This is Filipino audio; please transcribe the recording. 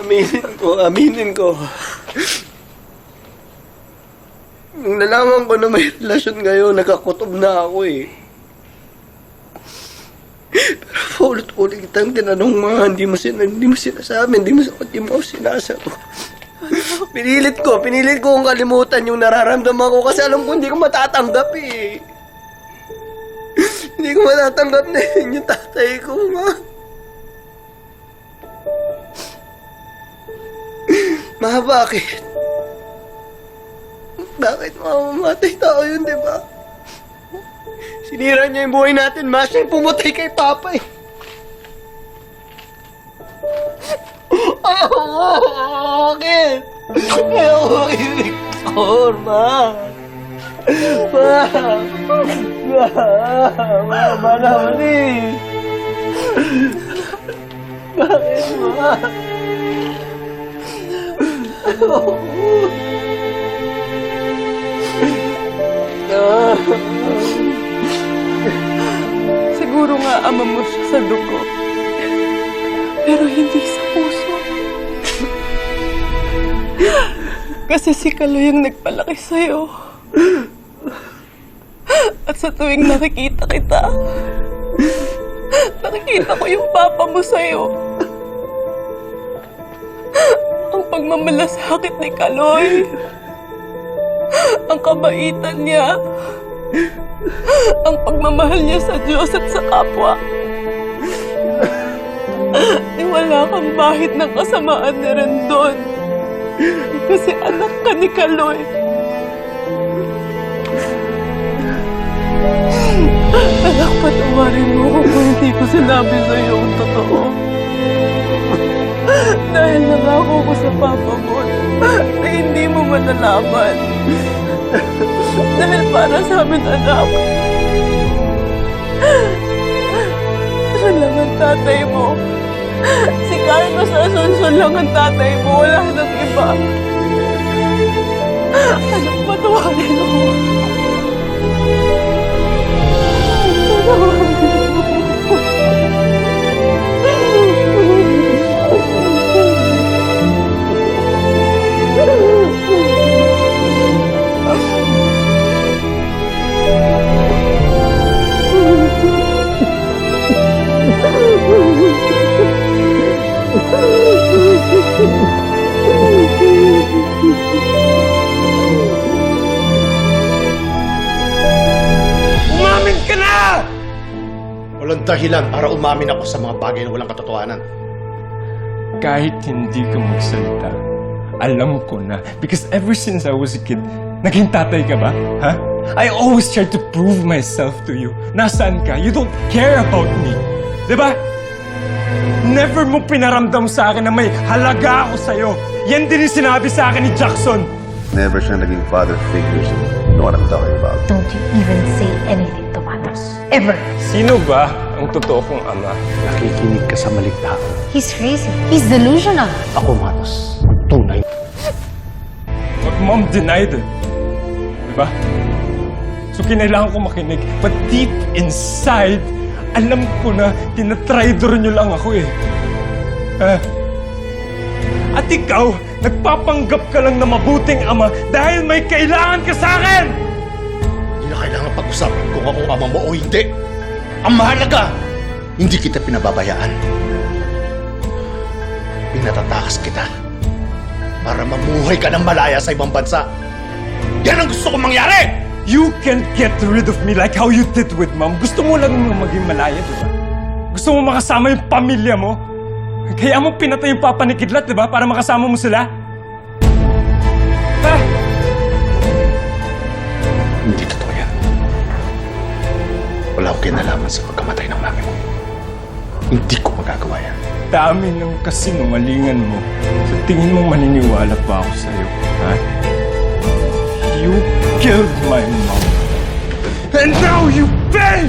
Aminin ko, aminin ko. Nung nalaman ko na may relasyon ngayon, nagkakutob na ako eh. Pero paulit-ulit kitang tinanong mga, hindi mo, sin hindi mo sinasabi, hindi mo, hindi mo ako sinasagot. Pinilit ko, pinilit ko kung kalimutan yung nararamdaman ko kasi alam ko hindi ko matatanggap eh. hindi ko matatanggap na yun yung tatay ko, ma. Ma, bakit? Bakit mamamatay tao yun, di ba? Sinira niya yung buhay natin, ma. Siya yung pumatay kay Papa eh. Oh, bakit? Kaya ako Victor, ma. Ma. Ma. Ma. Ma naman eh. Bakit, ma? Siguro nga ama mo siya sa dugo. Pero hindi sa puso. Kasi si Kaloy ang nagpalaki sa'yo. At sa tuwing nakikita kita, nakikita ko yung papa mo sa'yo. Pagmamalasakit ni Kaloy. Ang kabaitan niya. Ang pagmamahal niya sa Diyos at sa kapwa. Di wala kang bahid ng kasamaan ni Rendon. Kasi anak ka ni Kaloy. Anak, patawarin mo kung hindi ko sinabi sa sa papa mo na hindi mo manalaman. Dahil para sa amin, anak, siya lang ang tatay mo. Si Carlos Asuncion lang ang tatay mo. Wala nang iba. Anak, patawarin mo. Patawarin dahilan para umamin ako sa mga bagay na walang katotohanan. kahit hindi ka magsalita, alam ko na. Because ever since I was a kid, naging tatay ka ba? Ha? I always tried to prove myself to you. Nasaan ka? You don't care about me. Ba? Never mo pinaramdam sa akin na may halaga ako sa'yo. Yan din yung sinabi sa akin ni Jackson. Never siya naging father figure. So you know what I'm talking about. Don't you even say anything to Manos. Ever. Sino ba ang totoo kong ama? Nakikinig ka sa maling tao. He's crazy. He's delusional. Ako, Manos, ang tunay. But mom denied it. Di ba? So kinailangan ko makinig. But deep inside, alam ko na tinatraitor niyo lang ako eh. Ah. At ikaw, nagpapanggap ka lang na mabuting ama dahil may kailangan ka sa akin! Hindi na kailangan pag-usapan kung ako ama mo o hindi. Ang mahalaga, hindi kita pinababayaan. Pinatatakas kita para mamuhay ka ng malaya sa ibang bansa. Yan ang gusto kong mangyari! You can't get rid of me like how you did with mom. Gusto mo lang maging malaya, di ba? Gusto mo makasama yung pamilya mo? Kaya mo pinatay yung papa ni Kidlat, di ba? Para makasama mo sila? Ha? Hindi totoo. Wala akong kinalaman sa pagkamatay ng mami mo. Hindi ko magagawa yan. Dami ng kasinungalingan mo. Sa tingin mo maniniwala pa ako sa'yo, ha? You killed my mom. And now you pay!